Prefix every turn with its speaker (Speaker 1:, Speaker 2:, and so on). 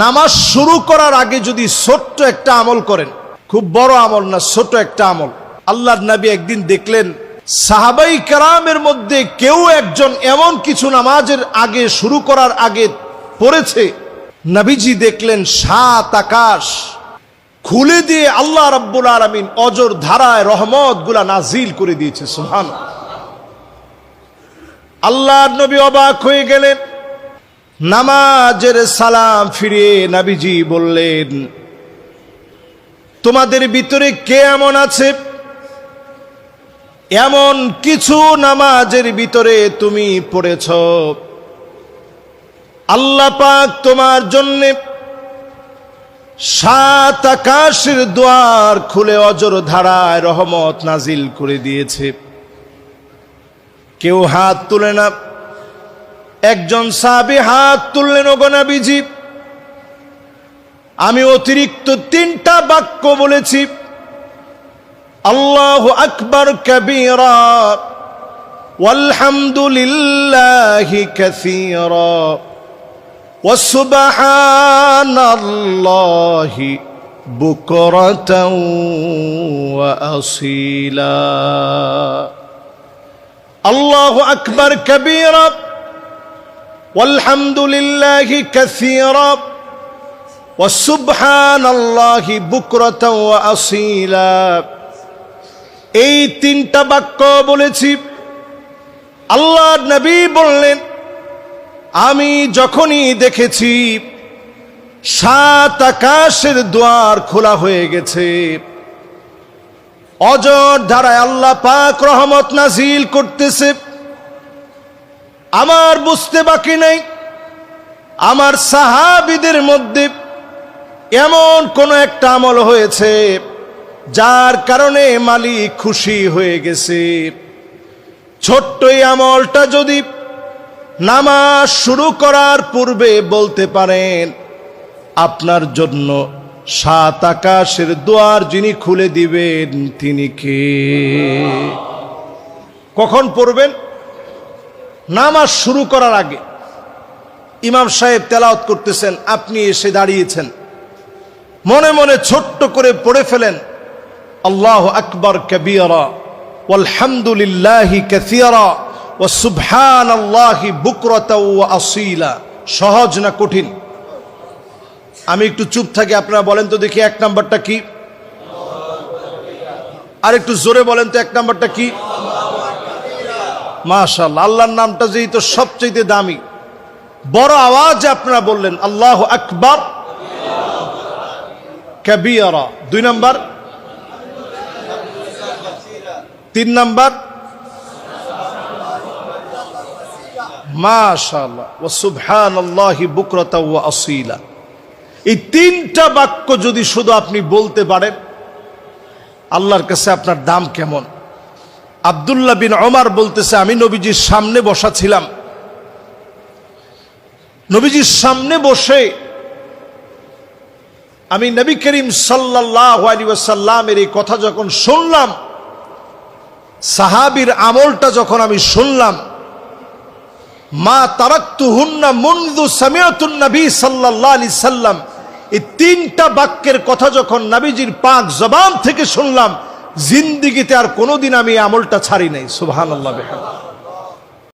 Speaker 1: নামাজ শুরু করার আগে যদি ছোট্ট একটা আমল করেন, খুব বড় আমল না ছোট একটা আমল। আল্লাহর নবী একদিন দেখলেন, সাহাবাই কারামের মধ্যে কেউ একজন এমন কিছু নামাজের আগে শুরু করার আগে পড়েছে। নবীজি দেখলেন, সাত আকাশ খুলে দিয়ে আল্লাহ রাব্বুল আলমিন অজর ধারায় রহমতগুলা নাজিল করে দিয়েছে সুহান আল্লাহর নবী অবাক হয়ে গেলেন। নামাজের সালাম ফিরিয়ে নাবিজি বললেন, তোমাদের ভিতরে কে এমন আছে? এমন কিছু নামাজের ভিতরে তুমি পড়েছ। আল্লাহ পাক তোমার জন্যে সাত আকাশের দ্বার খুলে অজর ধারায় রহমত নাজিল করে দিয়েছে। কেউ হাত তুলে না। একজন সাহাবি হাত তুললেন ওগনাবিজি আমি অতিরিক্ত তিনটা বাক্য বলেছি আল্লাহ আকবর কবিরা ওয়ালহামদুলিল্লাহি কাসীরা وسبحان الله بكرة وأصيلا الله أكبر كبيرا والحمد لله كثيرا وسبحان الله بكرة وأصيلا এই তিনটা বাক্য বলেছি আল্লাহ নবী বললেন আমি যখনই দেখেছি সাত আকাশের দ্বার খোলা হয়ে গেছে অজর ধারায় আল্লাহ পাক রহমত নাজিল করতেছে আমার বুঝতে বাকি নেই। আমার সাহাবিদের মধ্যে এমন কোন একটা আমল হয়েছে, যার কারণে মালিক খুশি হয়ে গেছে। ছোট্ট এই আমলটা যদি নামাজ শুরু করার পূর্বে বলতে পারেন, আপনার জন্য সাত আকাশের দুয়ার যিনি খুলে দিবেন, তিনি কে? কখন পড়বেন? নামাজ শুরু করার আগে ইমাম সাহেব তেলাওত করতেছেন, আপনি এসে দাঁড়িয়েছেন। মনে মনে ছোট্ট করে পড়ে ফেলেন, আল্লাহ আকবর কবিয়রা আলহামদুলিল্লাহি কাসিয়ারা ও সুবহান আল্লাহি বুকরতা ও আসিলা। সহজ না কঠিন? আমি একটু চুপ থাকি, আপনারা বলেন তো দেখি এক নাম্বারটা কি? আর একটু জোরে বলেন তো এক নাম্বারটা কি? মাশাল্লাহ আল্লাহর নামটা যেই তো সবচেয়ে দামি। বড় আওয়াজে আপনারা বললেন, আল্লাহ আকবর। কবিয়রা দুই নাম্বার। তিন নাম্বার। মাশাল্লাহ ও সুবহান আল্লাহি বুকরতা ও আসিলা। এই তিনটা বাক্য যদি শুধু আপনি বলতে পারেন, আল্লাহর কাছে আপনার দাম কেমন? আবদুল্লাহ বিন ওমার বলতেছে, আমি নবীজির সামনে বসা ছিলাম নবীজির সামনে বসে আমি নবী করিম সাল্লাহ আলী এই কথা যখন শুনলাম, সাহাবির আমলটা যখন আমি শুনলাম, মা তারাক্তু হুন্না মুন্দু সামিয়াতুন নবী সাল্লাল্লাহু আলাইহি সাল্লাম এই তিনটা বাক্যের কথা যখন নবীজির পাক জবান থেকে শুনলাম জিন্দিগিতে আর কোনোদিন আমি আমলটা ছাড়ি নাই সুবাহ বিহামদিহি